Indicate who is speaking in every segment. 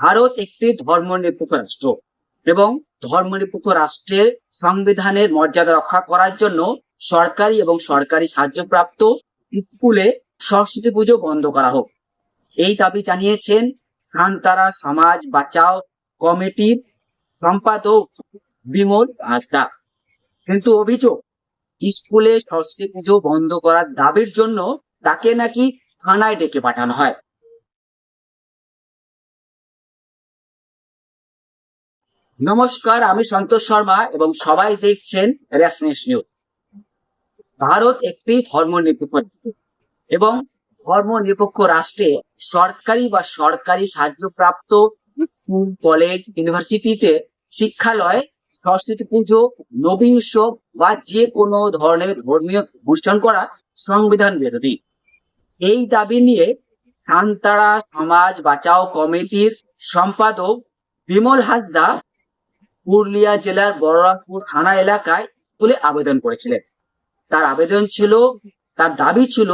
Speaker 1: ভারত একটি ধর্মনিরপেক্ষ রাষ্ট্র এবং ধর্মনিরপেক্ষ রাষ্ট্রের সংবিধানের মর্যাদা রক্ষা করার জন্য সরকারি এবং সরকারি সাহায্যপ্রাপ্ত স্কুলে সরস্বতী পুজো বন্ধ করা হোক। এই দাবি জানিয়েছেন শান্তারা সমাজ বাঁচাও কমিটির সম্পাদক বিমল হাসদা। কিন্তু অভিযোগ, স্কুলে সরস্বতী পুজো বন্ধ করার দাবির জন্য তাকে নাকি থানায় ডেকে পাঠানো হয়। নমস্কার, আমি সন্তোষ শর্মা এবং সবাই দেখছেন রেশনেস নিউজ। ভারত একটি ধর্মনিরপেক্ষ রাষ্ট্র এবং ধর্মনিরপেক্ষ রাষ্ট্রে সরকারি বা সরকারি সাহায্যপ্রাপ্ত স্কুল, কলেজ, ইউনিভার্সিটিতে শিক্ষালয়, সরস্বতী পুজো, নবী উৎসব বা যে কোনো ধরনের ধর্মীয় অনুষ্ঠান করা সংবিধান বিরোধী। এই দাবি নিয়ে সান্তারা সমাজ বাঁচাও কমিটির সম্পাদক বিমল হাসদা পুরুলিয়া জেলার বড়রামপুর থানা এলাকায় স্কুলে আবেদন করেছিলেন। তার আবেদন ছিল, তার দাবি ছিল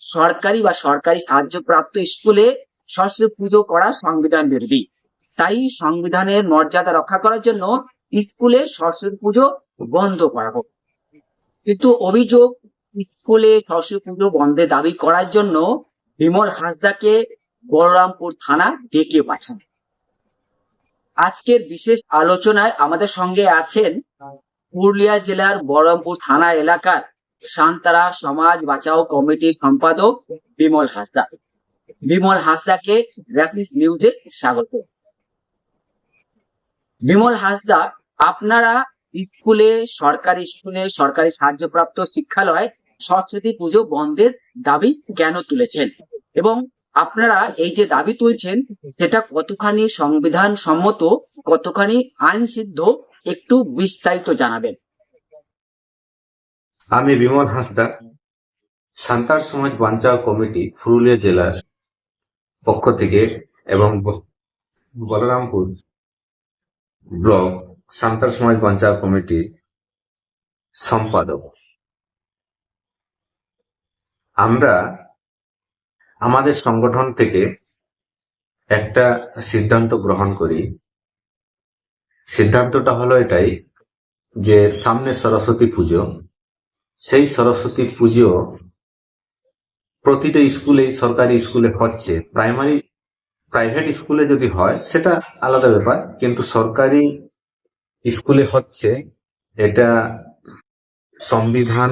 Speaker 1: সরকারি বা সরকারি সাহায্যপ্রাপ্ত স্কুলে সরস্বতী পুজো করা সংবিধান বিরোধী। তাই সংবিধানের মর্যাদা রক্ষা করার জন্য স্কুলে সরস্বতী পুজো বন্ধ করা হোক। কিন্তু অভিযোগ, স্কুলে সরস্বতী পুজো বন্ধে দাবি করার জন্য বিমল হাসদাকে বলরামপুর থানা ডেকে পাঠান। আজকের বিশেষ আলোচনায় আমাদের সঙ্গে আছেন পুরুলিয়া জেলার বহরমপুর থানা এলাকার শান্তারা সমাজ বাঁচাও কমিটির সম্পাদক বিমল হাসদা। বিমল হাসদাকে র্যাপিড নিউজে স্বাগত। বিমল হাসদা আপনারা স্কুলে সরকারি স্কুলে সরকারি সাহায্যপ্রাপ্ত শিক্ষালয় সরস্বতী পুজো বন্ধের দাবি কেন তুলেছেন? এবং আপনারা এই যে দাবি তুলছেন, সেটা কতখানি সংবিধান সম্মত কতখানি আইন সিদ্ধ একটু বিস্তারিত জানাবেন।
Speaker 2: আমি বিমল হাঁসদা সান্তার সমাজ বাঞ্চাও কমিটি, পুরুলিয়া জেলার পক্ষ থেকে এবং বলরামপুর ব্লক সান্তার সমাজ বাঞ্চাও কমিটির সম্পাদক। আমরা আমাদের সংগঠন থেকে একটা সিদ্ধান্ত গ্রহণ করি। সিদ্ধান্তটা হলো এটাই যে সামনে সরস্বতী পুজো। সেই সরস্বতী পুজো প্রতিটা স্কুলে সরকারি স্কুলে হচ্ছে। প্রাইমারি, প্রাইভেট স্কুলে যদি হয়, সেটা আলাদা ব্যাপার। কিন্তু সরকারি স্কুলে হচ্ছে, এটা সংবিধান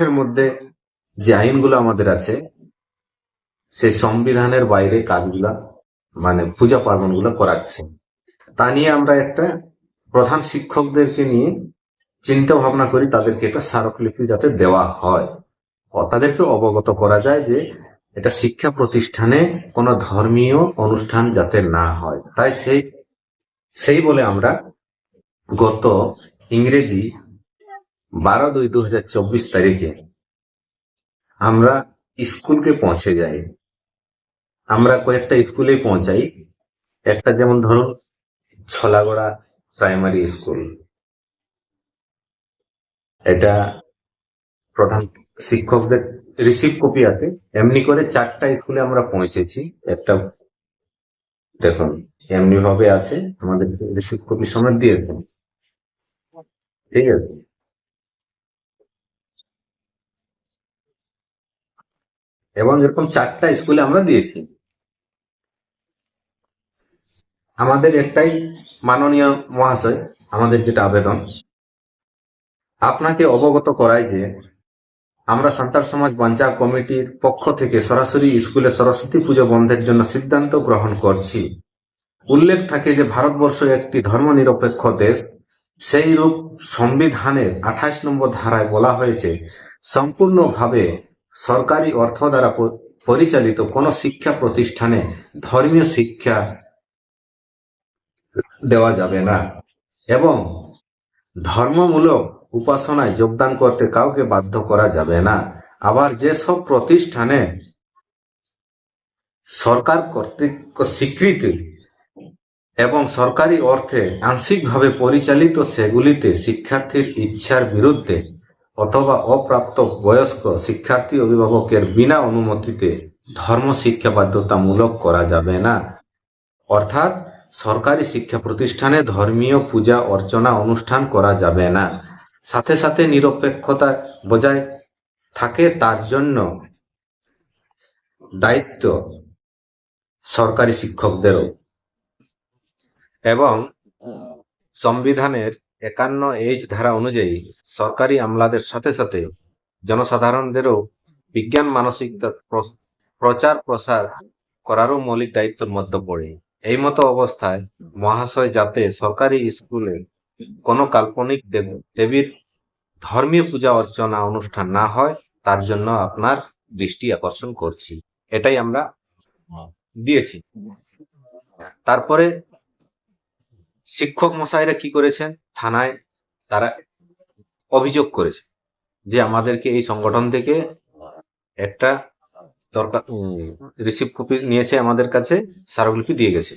Speaker 2: এর মধ্যে যে আইনগুলো আমাদের আছে, সেই সংবিধানের বাইরে কাজগুলা মানে পূজা পার্বণগুলো করাচ্ছে। তা নিয়ে আমরা একটা প্রধান শিক্ষকদেরকে নিয়ে চিন্তা ভাবনা করি, তাদেরকে একটা স্মারকলিপি যাতে দেওয়া হয়। তাদেরকে অবগত করা যায় যে এটা শিক্ষা প্রতিষ্ঠানে কোনো ধর্মীয় অনুষ্ঠান যাতে না হয়। তাই সেই সেই বলে আমরা গত ইংরেজি বারো দুই দু হাজার চব্বিশ তারিখে আমরা স্কুলকে পৌঁছে যাই। আমরা কয়েকটা স্কুলে পৌঁছাই। একটা যেমন ধরুন ছলাগড়া প্রাইমারি স্কুল। এটা প্রধান শিক্ষকদের রিসিভ কপি আছে। এমনি করে চারটা স্কুলে আমরা পৌঁছেছি। একটা, দেখুন এমনি ভাবে আছে। আমাদের রিসিভ কপি সমেত দিয়েছে। ঠিক আছে? এবং এরকম চারটা স্কুলে আমরা দিয়েছি। আমাদের একটাই মাননীয় মহাশয়, আমাদের যেটা আবেদন। আপনাকে অবগত করাই যে আমরা সান্তাল সমাজ বাঞ্চা কমিটির পক্ষ থেকে সরাসরি স্কুলে সরস্বতী পুজো বন্ধের জন্য সিদ্ধান্ত গ্রহণ করছি। উল্লেখ থাকে যে ভারতবর্ষ একটি ধর্মনিরপেক্ষ দেশ। সেই রূপ সংবিধানের আঠাশ নম্বর ধারায় বলা হয়েছে, সম্পূর্ণভাবে সরকারি অর্থ দ্বারা পরিচালিত কোন শিক্ষা প্রতিষ্ঠানে ধর্মীয় শিক্ষা দেওয়া যাবে না। এবং ধর্মমূলক উপাসনায় যোগদান করতে কাউকে বাধ্য করা যাবে না। আবার যেসব প্রতিষ্ঠানে সরকার কর্তৃক স্বীকৃতি এবং সরকারি অর্থে আংশিকভাবে পরিচালিত সেগুলিতে শিক্ষার্থীর ইচ্ছার বিরুদ্ধে অথবা অপ্রাপ্ত বয়স্ক শিক্ষার্থী অভিভাবকের বিনা অনুমতিতে ধর্ম শিক্ষা বাধ্যতামূলক করা যাবে না। অর্থাৎ সরকারি শিক্ষা প্রতিষ্ঠানে ধর্মীয় পূজা, অর্চনা, অনুষ্ঠান করা যাবে না। সাথে সাথে নিরপেক্ষতা বজায় থাকে, তার জন্য দায়িত্ব সরকারি শিক্ষকদেরও। এবং সংবিধানের একান্ন এইচ ধারা অনুযায়ী সরকারি আমলাদের সাথে সাথে জনসাধারণদেরও বিজ্ঞান মানসিকতা প্র- প্রচার, প্রসার করারও মৌলিক দায়িত্বের মধ্যে পড়ে। এই মতো অবস্থায় মহাশয় যাতে সরকারি স্কুলে কোনো কাল্পনিক দেব- দেবীর ধর্মীয় পূজা অর্চনা অনুষ্ঠান না হয়, তার জন্য আপনার দৃষ্টি আকর্ষণ করছি। এটাই আমরা দিয়েছি। তারপরে শিক্ষক মশাইরা কি করেছেন? থানায় তারা অভিযোগ করেছে যে আমাদেরকে এই সংগঠন থেকে একটা দরকার রিসিভ কপি নিয়েছে আমাদের কাছে, স্মারকলিপি দিয়ে গেছে।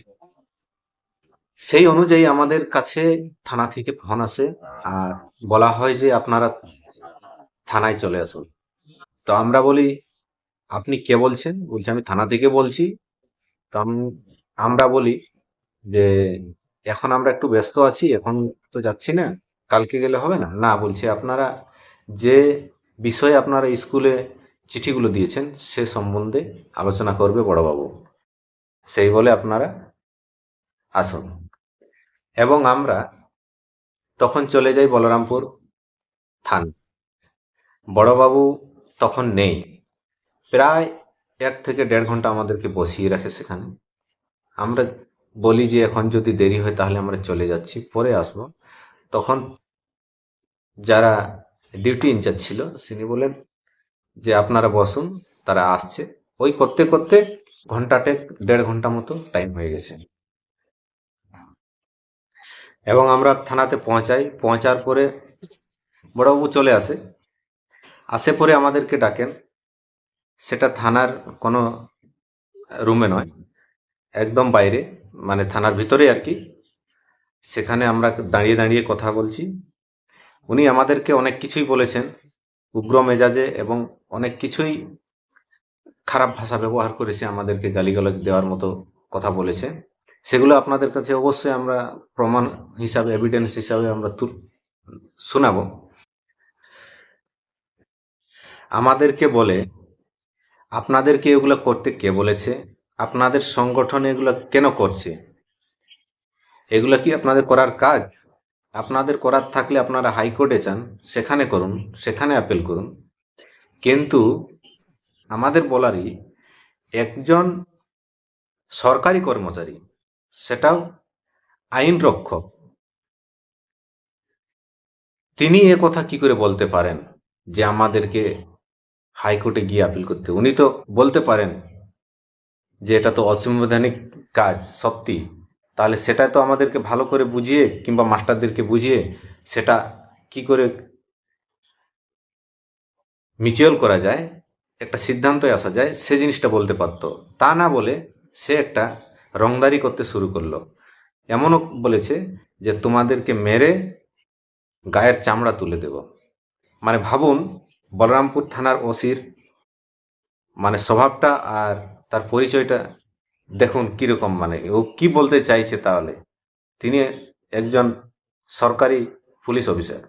Speaker 2: সেই অনুযায়ী আমাদের কাছে থানা থেকে ফোন আসে আর বলা হয় যে আপনারা থানায় চলে আসুন। তো আমরা বলি, আপনি কে বলছেন? বলছে, আমি থানা থেকে বলছি। তো আমরা বলি যে এখন আমরা একটু ব্যস্ত আছি, এখন তো যাচ্ছি না, কালকে গেলে হবে না? না, বলছি আপনারা যে বিষয়ে আপনারা স্কুলে চিঠিগুলো দিয়েছেন, সে সম্বন্ধে আলোচনা করবে বড়বাবু। সেই বলে আপনারা আসুন। এবং আমরা তখন চলে যাই বলরামপুর থান। বড়বাবু তখন নেই। প্রায় এক থেকে দেড় ঘণ্টা আমাদেরকে বসিয়ে রাখে সেখানে। আমরা বলি যে এখন যদি দেরি হয় তাহলে আমরা চলে যাচ্ছি, পরে আসব। তখন যারা ডিউটি ইনচার্জ ছিল, তিনি বলেন যে, আপনারা বসুন, তারা আসছে। ওই করতে করতে ঘন্টাটে দেড় ঘণ্টা মতো টাইম হয়ে গেছে। এবং আমরা থানাতে পৌঁছাই। পৌঁছার পরে বড়বাবু চলে আসে। আসে পরে আমাদেরকে ডাকেন। সেটা থানার কোনো রুমে নয়। একদম বাইরে মানে থানার ভিতরে আর কি। সেখানে আমরা দাঁড়িয়ে দাঁড়িয়ে কথা বলছি। উনি আমাদেরকে অনেক কিছুই বলেছেন, উগ্র মেজাজে এবং অনেক কিছুই খারাপ ভাষা ব্যবহার করেছে আমাদেরকে গালিগালাজ দেওয়ার মতো কথা বলেছে। সেগুলো আপনাদের কাছে অবশ্যই আমরা প্রমাণ হিসাবে এভিডেন্স হিসাবে আমরা তুল, শোনাবো। আমাদেরকে বলে, আপনাদেরকে এগুলো করতে কে বলেছে? আপনাদের সংগঠন এগুলো কেন করছে? এগুলো কি আপনাদের করার কাজ? আপনাদের করার থাকলে আপনারা হাইকোর্টে চান সেখানে করুন, সেখানে অ্যাপেল করুন। কিন্তু আমাদের বলারই একজন সরকারি কর্মচারী, সেটাও আইন রক্ষক। তিনি এ কথা কি করে বলতে পারেন যে আমাদেরকে হাইকোর্টে গিয়ে আপিল করতে? উনি তো বলতে পারেন যে এটা তো অসাংবিধানিক কাজ, সত্যি। তাহলে সেটা তো আমাদেরকে ভালো করে বুঝিয়ে কিংবা মাস্টারদেরকে বুঝিয়ে সেটা কি করে মিচুয়াল করা যায়, একটা সিদ্ধান্তে আসা যায়, সে জিনিসটা বলতে পারতো। তা না বলে সে একটা রংদারি করতে শুরু করল। এমনও বলেছে যে তোমাদেরকে মেরে গায়ের চামড়া তুলে দেব। মানে ভাবুন, বলরামপুর থানার ওসির মানে স্বভাবটা আর তার পরিচয়টা দেখুন কীরকম মানে ও কি বলতে চাইছে তাহলে? তিনি একজন সরকারি পুলিশ অফিসার।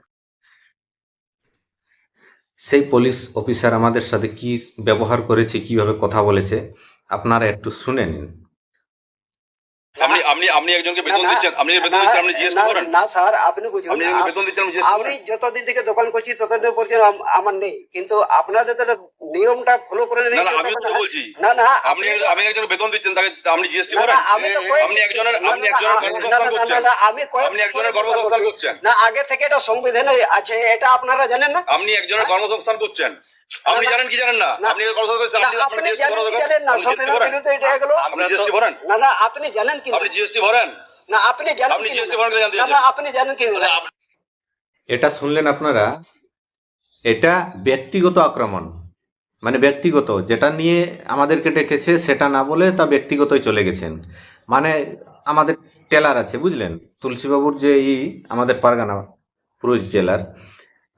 Speaker 2: সেই পুলিশ অফিসার আমাদের সাথে কি ব্যবহার করেছে, কীভাবে কথা বলেছে, আপনারা একটু শুনে নিন।
Speaker 3: আপনি আপনি আপনি একজনকে বেতন দিচ্ছেন আপনি বেতন দিচ্ছেন আপনি জিজ্ঞেস করেন।
Speaker 4: না স্যার আপনি বুঝুন।
Speaker 3: আপনি বেতন দিচ্ছেন আপনি জিজ্ঞেস
Speaker 4: আমি যতদিন থেকে দোকান করছি ততদিন পর্যন্ত আমার নেই। কিন্তু আপনাদের তো নিয়মটা ফলো করে
Speaker 3: না
Speaker 4: নিতে
Speaker 3: না আমিও তো বলছি।
Speaker 4: না না
Speaker 3: আপনি আমি একজন বেতন দিচ্ছেন তাকে আপনি জিএসটি করেন।
Speaker 4: আমি
Speaker 3: আপনি একজনের আপনি একজনের করছেন।
Speaker 4: না, আমি
Speaker 3: আপনি একজনের করছেন।
Speaker 4: না আগে থেকে এটা সংবিধানে আছে এটা আপনারা জানেন না?
Speaker 3: আপনি একজনের কর্মসংস্থান করছেন। আপনি জানেন কি জানেন না? আপনি
Speaker 4: জানেন কি জানেন না? এটা
Speaker 3: আপনি জিএসটি ভরেন।
Speaker 4: না না আপনি জানেন কি
Speaker 3: আপনি জিএসটি ভরেন।
Speaker 4: না আপনি জানেন
Speaker 3: আপনি
Speaker 4: না?
Speaker 3: ভরেন
Speaker 4: না না আপনি জানেন কি
Speaker 2: এটা শুনলেন আপনারা? এটা ব্যক্তিগত আক্রমণ। মানে ব্যক্তিগত যেটা নিয়ে আমাদেরকে ডেকেছে সেটা না বলে তা ব্যক্তিগতই চলে গেছেন। মানে আমাদের টেলার আছে বুঝলেন? তুলসীবাবুর যে ই আমাদের পারগানা পুরুষ জেলার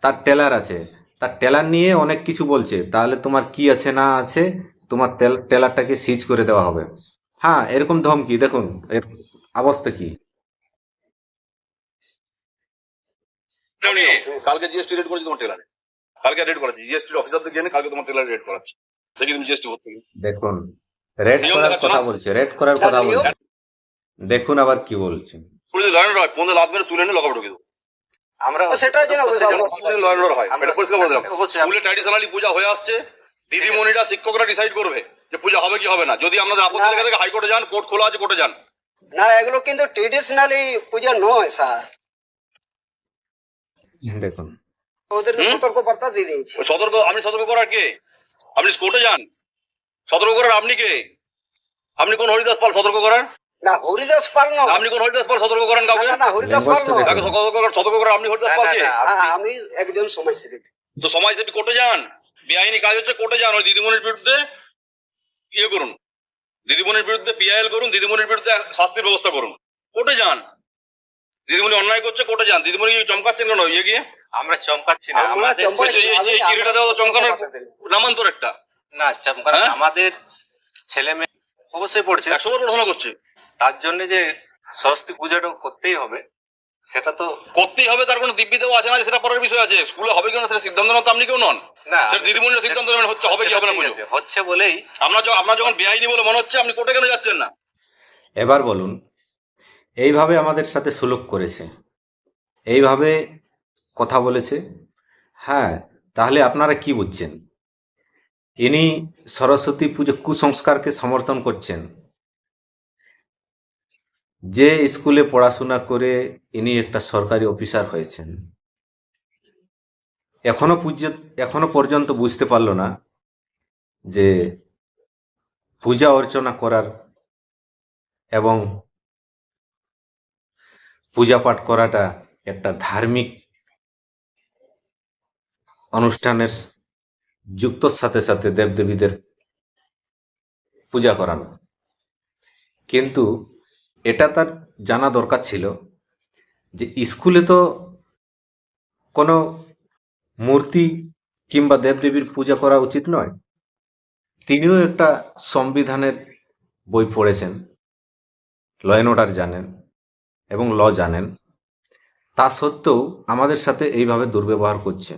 Speaker 2: তার টেলার আছে। তার টেলার নিয়ে অনেক কিছু বলছে। তাহলে তোমার কি আছে না আছে তোমার টেলারটাকে সিজ করে দেওয়া হবে। হ্যাঁ এরকম ধমকি দেখুন এর অবস্থা কি।
Speaker 3: কালকে জিএসটি রেড করেছি তোমার টেলারে। কালকে রেড করেছি জিএসটি অফিসারদের জেনে কালকে তোমার টেলারে রেড করাচ্ছি। দেখি তুমি জিএসটি গিয়ে।
Speaker 2: দেখুন রেড করার কথা বলছে রেড করার কথা বলছে। দেখুন আবার কি বলছেন
Speaker 3: পুলিশ লয়ার হয় ফোনে লাভ মেরে তুলে নিয়ে লকাপে ঢুকে দেবো।
Speaker 4: আমরা সেটাই যেন
Speaker 3: লয়ার হয়। এটা পরিষ্কার করে দিলাম স্কুলে ট্র্যাডিশনালি পূজা হয়ে আসছে। দিদিমণিরা শিক্ষকরা ডিসাইড করবে যে পূজা হবে কি হবে না। যদি আপনাদের আপত্তি লেগে থাকে হাইকোর্টে যান কোর্ট খোলা আছে কোর্টে যান।
Speaker 4: না এগুলো কিন্তু ট্রেডিশনালি পূজা নয় স্যার।
Speaker 2: দেখুন।
Speaker 4: ওদেরকে সতর্ক বার্তা দিয়ে দিয়েছি।
Speaker 3: সতর্ক আপনি সতর্ক করার কে? আপনি কোর্টে যান। সতর্ক করার আপনি কে? আপনি কোন হরিদাস পাল সতর্ক করার?
Speaker 4: না হরিদাস পাল নয়।
Speaker 3: আপনি কোন হরিদাস পাল সতর্ক করেন কাউকে?
Speaker 4: না, না, না, হরিদাস পাল
Speaker 2: ল্যাঙ্গুয়েজটা
Speaker 3: তাকে সতর্ক করার সতর্ক করার আপনি হরিদাস পাল
Speaker 4: আমি একজন সমাজসেবী।
Speaker 3: তো সমাজসেবী কোর্টে যান। বেআইনি কাজ হচ্ছে কোর্টে যান। ওই দিদিমণির বিরুদ্ধে ইয়ে করুন। দিদিমণির বিরুদ্ধে পিআইএল করুন। দিদিমণির বিরুদ্ধে শাস্তির ব্যবস্থা করুন। কোর্টে যান। দিদিমণি অন্যায় করছে কোর্টে যান। দিদিমণি চমকাচ্ছেন কেন ইয়ে গিয়ে?
Speaker 5: আমরা চমকাচ্ছি না। আমাদের
Speaker 3: চিঠিটা দেওয়া চমকানোর নামান্তর একটা।
Speaker 5: না চমকানো
Speaker 3: হ্যাঁ?
Speaker 5: আমাদের ছেলে মেয়ে অবশ্যই পড়ছে।
Speaker 3: একশো বার পড়াশোনা করছে।
Speaker 5: তার জন্য যে সরস্বতী পুজোটা করতেই হবে সেটা তো
Speaker 3: করতেই হবে তার কোনো দিব্যি দেওয়া আছে না সেটা পরের বিষয় আছে। স্কুলে হবে কিনা সেটা সিদ্ধান্ত নেওয়া তো আপনি কেউ নন।
Speaker 5: না
Speaker 3: দিদিমণির সিদ্ধান্ত নেবেন হচ্ছে হবে কি হবে না
Speaker 5: হচ্ছে বলেই
Speaker 3: আপনার যখন আপনার যখন বেআইনি বলে মনে হচ্ছে আপনি কোর্টে কেন যাচ্ছেন না?
Speaker 2: এবার বলুন এইভাবে আমাদের সাথে সুলভ করেছে। এইভাবে কথা বলেছে। হ্যাঁ তাহলে আপনারা কি বুঝছেন? ইনি সরস্বতী পুজো কুসংস্কারকে সমর্থন করছেন। যে স্কুলে পড়াশোনা করে ইনি একটা সরকারি অফিসার হয়েছেন। এখনও এখনও পর্যন্ত বুঝতে পারল না যে পূজা অর্চনা করার এবং পূজা পাঠ করাটা একটা ধার্মিক অনুষ্ঠানের যুক্তর সাথে সাথে দেবদেবীদের পূজা করানো। কিন্তু এটা তার জানা দরকার ছিল যে স্কুলে তো কোনো মূর্তি কিংবা দেবদেবীর পূজা করা উচিত নয়। তিনিও একটা সংবিধানের বই পড়েছেন, ল অ্যান্ড অর্ডার জানেন এবং ল জানেন। তা সত্ত্বেও আমাদের সাথে এইভাবে দুর্ব্যবহার করছে।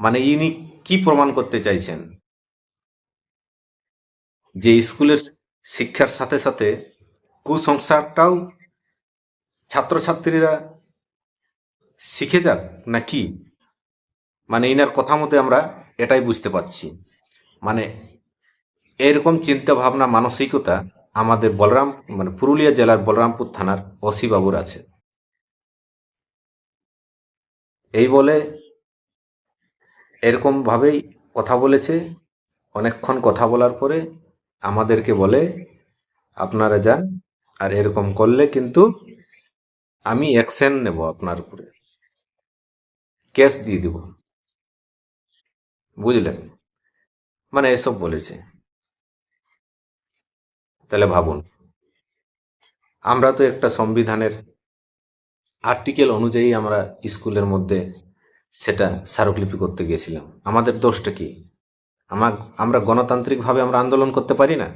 Speaker 2: মানে ইনি কি প্রমাণ করতে চাইছেন? যে স্কুলের শিক্ষার সাথে সাথে কুসংস্কারটাও ছাত্রছাত্রীরা শিখে যাক নাকি? মানে ইনার কথা মতে আমরা এটাই বুঝতে পারছি। মানে এরকম চিন্তা ভাবনা মানসিকতা আমাদের বলরাম মানে পুরুলিয়া জেলার বলরামপুর থানার ওসি বাবুর আছে। এই বলে এরকম ভাবেই কথা বলেছে। অনেকক্ষণ কথা বলার পরে আমাদেরকে বলে, আপনারা যান আর এরকম করলে কিন্তু আমি অ্যাকশন নেব আপনার উপরে। কেস দিয়ে দিব। বুঝলেন? মানে এসব বলেছে। তাহলে ভাবুন, আমরা তো একটা সংবিধানের আর্টিকেল অনুযায়ী আমরা স্কুলের মধ্যে সেটা স্মারকলিপি করতে গিয়েছিলাম। আমাদের দোষটা কি? আমার আমরা গণতান্ত্রিকভাবে আমরা আন্দোলন করতে পারি না?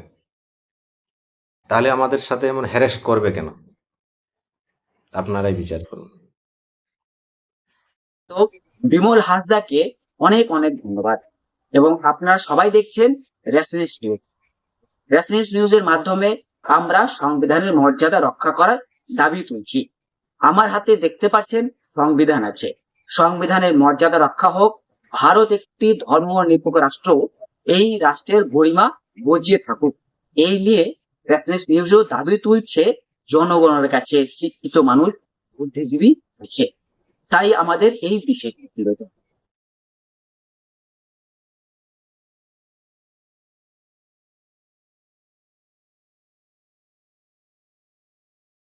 Speaker 2: তাহলে আমাদের সাথে এমন হ্যারেস্ট করবে কেন? আপনারাই বিচার করুন।
Speaker 1: তো বিমল হাসদাকে অনেক অনেক ধন্যবাদ। এবং আপনারা সবাই দেখছেন রেসনেস নিউজ রেসনেস নিউজের মাধ্যমে আমরা সংবিধানের মর্যাদা রক্ষা করার দাবি তুলছি। আমার হাতে দেখতে পাচ্ছেন সংবিধান আছে। সংবিধানের মর্যাদা রক্ষা হোক, ভারত একটি ধর্ম নিরপেক্ষ রাষ্ট্র, এই রাষ্ট্রের গরিমা বজিয়ে থাকুক। এই নিয়ে রেসনেস নিউজও দাবি তুলছে জনগণের কাছে শিক্ষিত মানুষ বুদ্ধিজীবী আছে তাই আমাদের এই বিশেষ